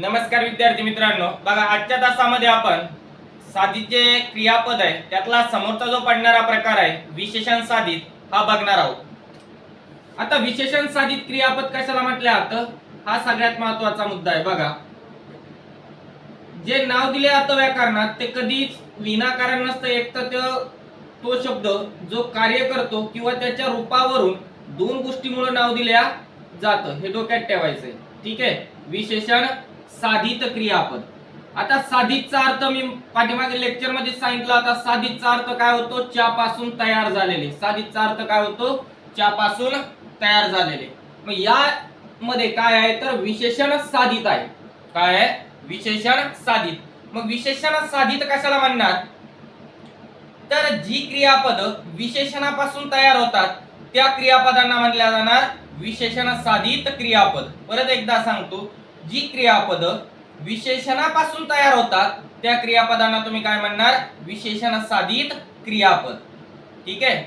नमस्कार विद्यार्थी मित्रांनो. बघा आजच्या तासामध्ये आपण साधित जे क्रियापद आहे त्यातला समोरचा जो पडणारा प्रकार आहे विशेषण साधित हा बघणार आहोत. आता विशेषण साधित क्रियापद कशाला म्हटलं जातं? हा सगळ्यात महत्त्वाचा मुद्दा आहे बघा. जे नाव दिले जातं व्याकरणात ते कधीच विनाकारण नसतं. एक तर तो शब्द जो कार्य करतो किंवा त्याच्या रूपावरून दोन गोष्टीमुळे नाव दिल्या जातं. हे डोक्यात ठेवायचंय. ठीक आहे? विशेषण साधित क्रियापद. आता साधितचा अर्थ मी पाठीमागे लेक्चरमध्ये सांगितलं आता साधितचा अर्थ काय होतो? च्या पासून तयार झालेले. साधितचा अर्थ काय होतो? च्या पासून तयार झालेले. मग या मध्ये काय आहे? तर विशेषण साधित आहे. काय आहे? विशेषण साधित. मग विशेषण साधित कशाला म्हणणार? तर जी क्रियापद विशेषणापासून तयार होतात त्या क्रियापदांना म्हणल्या जाणार विशेषण साधित क्रियापद. परत एकदा सांगतो. जी क्रियापद विशेषणापासून तयार होतात त्या क्रियापदांना तुम्ही काय म्हणणार? विशेषण साधित क्रियापद. ठीक आहे?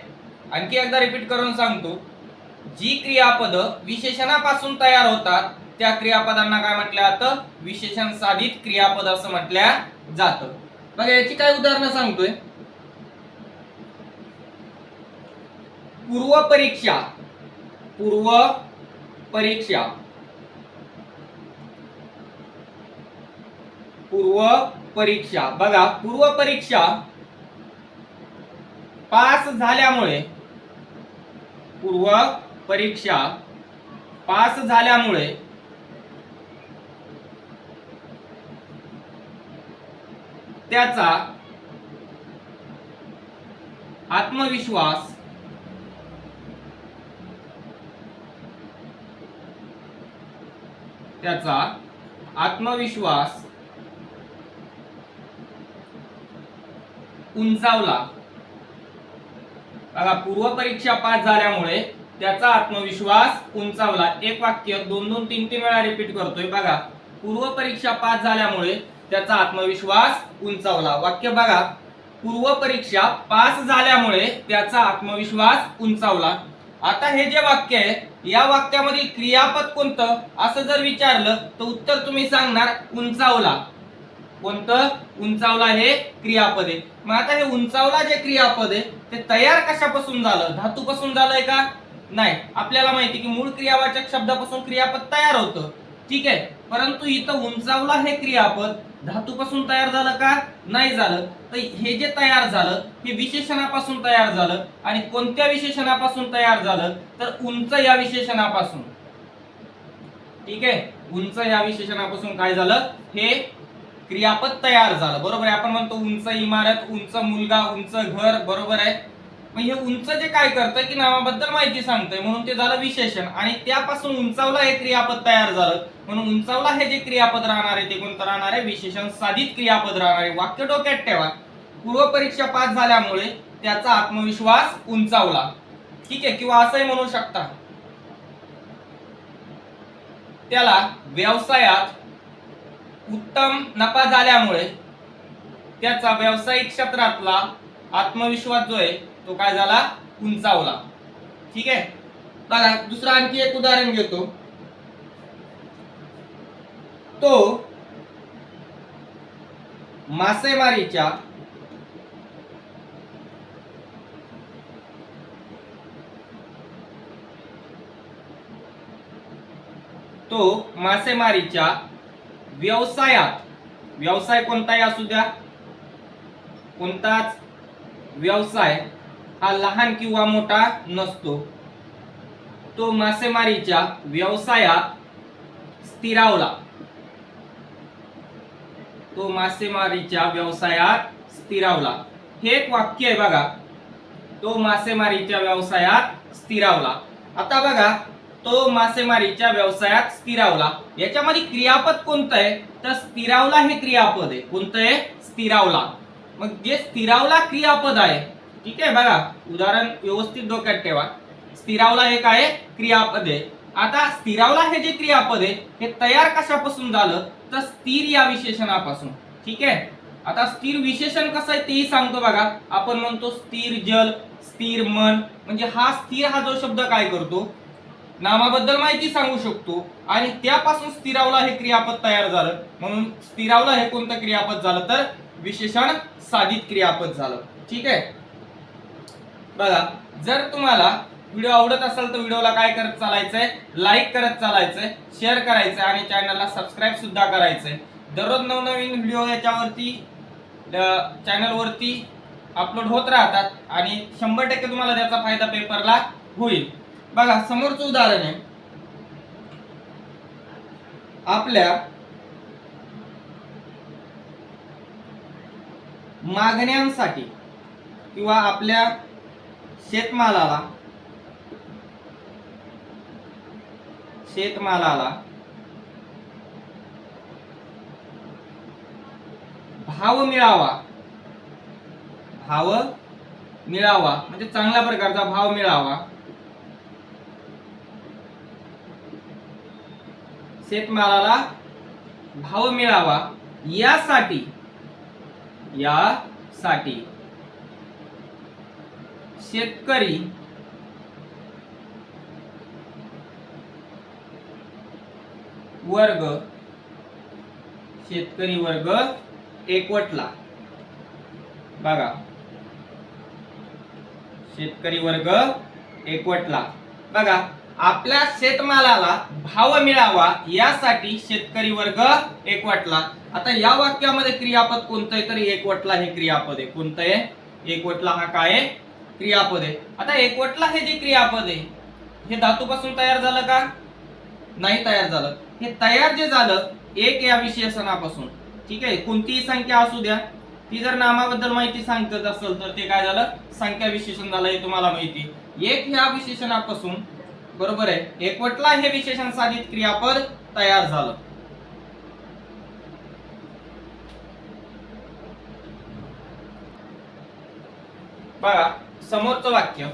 आणखी एकदा रिपीट करून सांगतो. जी क्रियापद विशेषणापासून तयार होतात त्या क्रियापदांना काय म्हटलं जातं विशेषण साधित क्रियापद असं म्हटल्या जातं. बघा याची काय उदाहरणं सांगतोय. पूर्व परीक्षा पूर्व परीक्षा पूर्व परीक्षा बघा पूर्व परीक्षा पास झाल्यामुळे पूर्व परीक्षा पास झाल्यामुळे त्याचा आत्मविश्वास त्याचा आत्मविश्वास उंचावला. बघा पूर्व परीक्षा पास झाल्यामुळे त्याचा आत्मविश्वास उंचावला. एक वाक्य दोन दोन तीन तीन वेळा रिपीट करतोय. बघा पूर्व परीक्षा पास झाल्यामुळे त्याचा आत्मविश्वास उंचावला. वाक्य बघा पूर्व परीक्षा पास झाल्यामुळे त्याचा आत्मविश्वास उंचावला. आता हे जे वाक्य आहे या वाक्यामधील क्रियापद कोणतं? असं जर विचारलं तर उत्तर तुम्ही सांगणार उंचावला. कोणतं? उंचावला हे क्रियापद आहे. मग आता हे उंचावला जे क्रियापद आहे ते तयार कशापासून झालं? धातूपासून झालंय का? नाही. आपल्याला माहिती की मूळ क्रियावाचक शब्दापासून क्रियापद तयार होतं. ठीक आहे? परंतु इथं उंचावला हे क्रियापद धातूपासून तयार झालं का? नाही झालं. तर हे जे तयार झालं हे विशेषणापासून तयार झालं आणि कोणत्या विशेषणापासून तयार झालं? तर उंच या विशेषणापासून. ठीक आहे? उंच या विशेषणापासून काय झालं? हे क्रियापद तयार झालं. बरोबर आहे? आपण म्हणतो उंच इमारत उंच मुलगा उंच घर बरोबर आहे? मग हे उंच जे काय करतं की नावाबद्दल माहिती सांगतंय म्हणून ते झालं विशेषण. आणि त्यापासून उंचावला हे क्रियापद तयार झालं. म्हणून उंचावला हे जे क्रियापद राहणार आहे ते कोणतं राहणार आहे? विशेषण साधित क्रियापद राहणार आहे. वाक्य डोक्यात ठेवा. पूर्वपरीक्षा पास झाल्यामुळे त्याचा आत्मविश्वास उंचावला. ठीक आहे? किंवा असंही म्हणू शकता. त्याला व्यवसायात उत्तम नफा झाल्यामुळे त्याचा व्यावसायिक क्षेत्रातला आत्मविश्वास जो आहे तो काय झाला? उंचावला. ठीक आहे? बघा दुसरं आणखी एक उदाहरण घेतो. तो मासेमारीच्या तो मासेमारीच्या व्यवसायात. व्यवसाय कोणताही असू द्या कोणताच व्यवसाय हा लहान किंवा मोठा नसतो. तो मासेमारीच्या व्यवसायात स्थिरावला. तो मासेमारीच्या व्यवसायात स्थिरावला. हे एक वाक्य आहे बघा. तो मासेमारीच्या व्यवसायात स्थिरावला. आता बघा तो मासेमारीच्या व्यवसायात स्थिरावला. याच्यामध्ये क्रियापद कोणतं आहे? तर स्थिरावला हे क्रियापद आहे. कोणतं आहे? स्थिरावला. मग जे स्थिरावला क्रियापद आहे ठीक आहे बघा उदाहरण व्यवस्थित डोक्यात ठेवा. स्थिरावला हे काय क्रियापद आहे. आता स्थिरावला हे जे क्रियापद आहे हे तयार कशापासून झालं? तर स्थिर या विशेषणापासून ठीक आहे? आता स्थिर विशेषण कसं आहे तेही सांगतो बघा. आपण म्हणतो स्थिर जल स्थिर मन. म्हणजे हा स्थिर हा जो शब्द काय करतो? नामाबद्दल माहिती सांगू शकतो. आणि त्यापासून स्थिरावला हे क्रियापद तयार झालं. म्हणून स्थिरावला हे कोणतं क्रियापद झालं तर विशेषण साधित क्रियापद झालं. ठीक आहे? बघा जर तुम्हाला व्हिडिओ आवडत असेल तर व्हिडिओला काय करत चालायचंय? लाईक करत चालायचंय शेअर करायचंय आणि चॅनलला सबस्क्राईब सुद्धा करायचंय. दररोज नवनवीन व्हिडिओ याच्यावरती चॅनलवरती अपलोड होत राहतात आणि शंभर टक्के तुम्हाला त्याचा फायदा पेपरला होईल. बघा समोरचं उदाहरण आहे. आपल्या मागण्यांसाठी किंवा आपल्या शेतमालाला शेतमालाला भाव मिळावा. भाव मिळावा म्हणजे चांगल्या प्रकारचा भाव मिळावा. शेतमालाला भाव मिळावा यासाठी यासाठी शेतकरी वर्ग शेतकरी वर्ग एकवटला. बघा. शेतकरी वर्ग एकवटला. बघा. आपल्या शेतमालाला भाव मिळावा यासाठी शेतकरी वर्ग एकवटला. आता या वाक्यामध्ये क्रियापद कोणतं आहे तर एकवटला हे क्रियापद आहे. कोणतं आहे एकवटला हा काय आहे? क्रियापद आहे. आता एकवटला हे जे क्रियापद आहे हे धातूपासून तयार झालं का? नाही तयार झालं. हे तयार जे झालं एक या विशेषणापासून. ठीक आहे? कोणतीही संख्या असू द्या. ती जर नामाबद्दल माहिती सांगत असेल तर ते काय झालं? संख्या विशेषण झालं हे तुम्हाला माहिती. एक ह्या विशेषणापासून बरोबर आहे. एकवटला हे विशेषण साधित क्रियापद तयार झालं. बघा समोरचं वाक्य.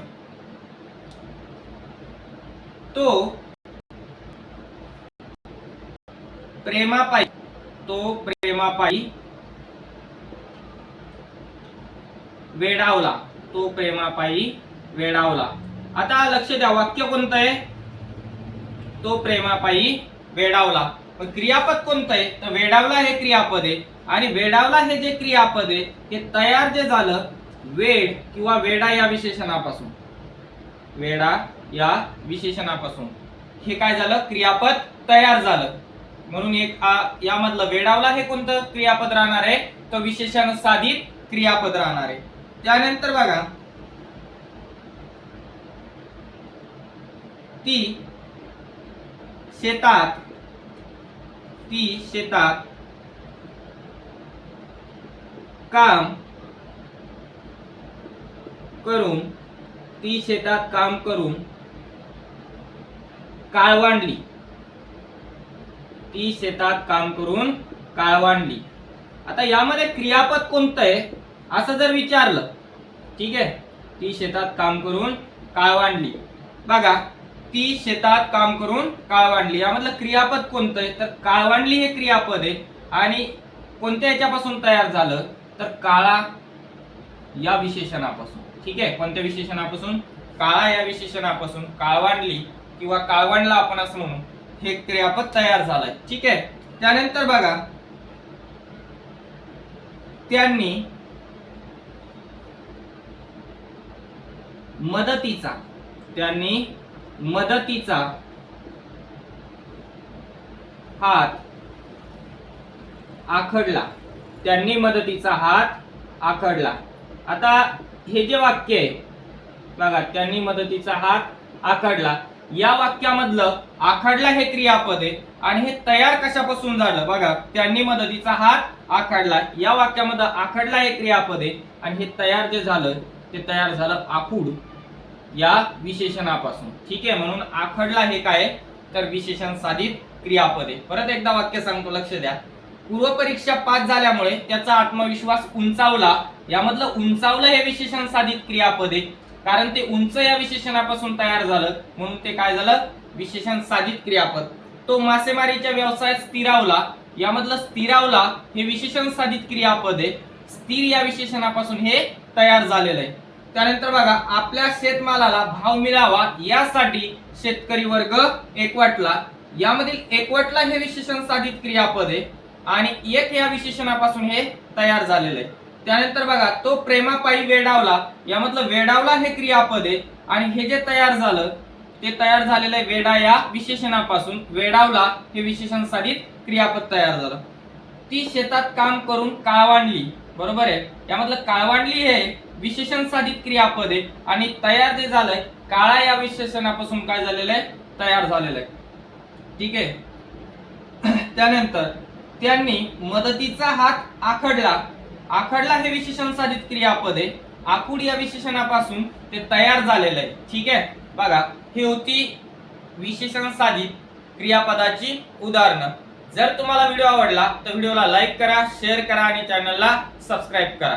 तो प्रेमापायी तो प्रेमापायी वेडावला. तो प्रेमापायी वेडावला. आता लक्ष द्या वाक्य कोणतं आहे? तो प्रेमापायी वेडावला. पण क्रियापद कोणतं आहे? तर वेडावला हे क्रियापद आहे. आणि वेडावला हे जे क्रियापद आहे ते तयार जे झालं वेड किंवा वेडा या विशेषणापासून. वेडा या विशेषणापासून. हे काय झालं? क्रियापद तयार झालं. म्हणून एक यामधलं वेडावला हे कोणतं क्रियापद राहणार आहे? तर विशेषण साधित क्रियापद राहणार आहे. त्यानंतर बघा ती शेतात ती शेतात काम करून ती शेतात काम करून काळवांडली ती शेतात काम करून काळवांडली आता यामध्ये क्रियापद कोणतं आहे? असं जर विचारलं ठीक आहे? ती शेतात काम करून काळवांडली बघा ती शेतात काम करून काळवांडली यामधलं क्रियापद कोणतं आहे? तर काळवांडली हे क्रियापद आहे. आणि कोणत्या याच्यापासून तयार झालं? तर काळा या विशेषणापासून. ठीक आहे? कोणत्या विशेषणापासून? काळा या विशेषणापासून. काळवांडली किंवा काळवांडला आपण असं म्हणू. हे क्रियापद तयार झालंय. ठीक आहे? त्यानंतर बघा. त्यांनी मदतीचा त्यांनी मदतीचा हात आखडला. त्यांनी मदतीचा हात आखडला. आता हे जे वाक्य आहे बघा त्यांनी मदतीचा हात आखडला. या वाक्यामधलं आखडला हे क्रियापद आहे आणि हे तयार कशापासून झालं? बघा त्यांनी मदतीचा हात आखडला. या वाक्यामध्ये आखडला हे क्रियापद आहे आणि हे तयार जे झालं ते तयार झालं आखूड या विशेषणापासून. ठीक आहे म्हणून आखडला हे काय? तर विशेषण साधित क्रियापदे. परत एकदा वाक्य सांगतो लक्ष द्या. पूर्वपरीक्षा पास झाल्यामुळे त्याचा आत्मविश्वास उंचावला. यामधलं उंचावलं हे विशेषण साधित क्रियापदे. कारण ते उंच या विशेषणापासून तयार झालं. म्हणून ते काय झालं? विशेषण साधित क्रियापद. तो मासेमारीच्या व्यवसायात स्थिरावला. यामधलं स्थिरावला हे विशेषण साधित क्रियापद. आहे स्थिर या विशेषणापासून हे तयार झालेलं आहे. त्यानंतर बघा आपल्या शेतमालाला भाव मिळावा यासाठी शेतकरी वर्ग एकवटला. यामधील एकवटला हे विशेषण साधित क्रियापद आहे आणि एक या विशेषणापासून हे तयार झालेलं आहे. त्यानंतर बघा तो प्रेमापायी वेडावला. यामधलं वेडावला हे क्रियापद आहे आणि हे जे तयार झालं ते तयार झालेलं आहे वेडा या विशेषणापासून. वेडावला हे विशेषण साधित क्रियापद तयार झालं. ती शेतात काम करून काळवांडली. बरोबर आहे? यामधलं काळवांडली हे विशेषण साधित क्रियापद आहे आणि तयार जे झालंय काळा या विशेषणापासून काय झालेलं आहे? तयार झालेलं आहे. ठीक आहे? त्यानंतर त्यांनी मदतीचा हात आखडला. आखडला हे विशेषण साधित क्रियापद. आहे आकुड या विशेषणापासून ते तयार झालेलं आहे. ठीक आहे? बघा हे होती विशेषण साधित क्रियापदाची उदाहरणं. जर तुम्हाला व्हिडिओ आवडला तर व्हिडिओला लाईक करा शेअर करा आणि चॅनलला सबस्क्राईब करा.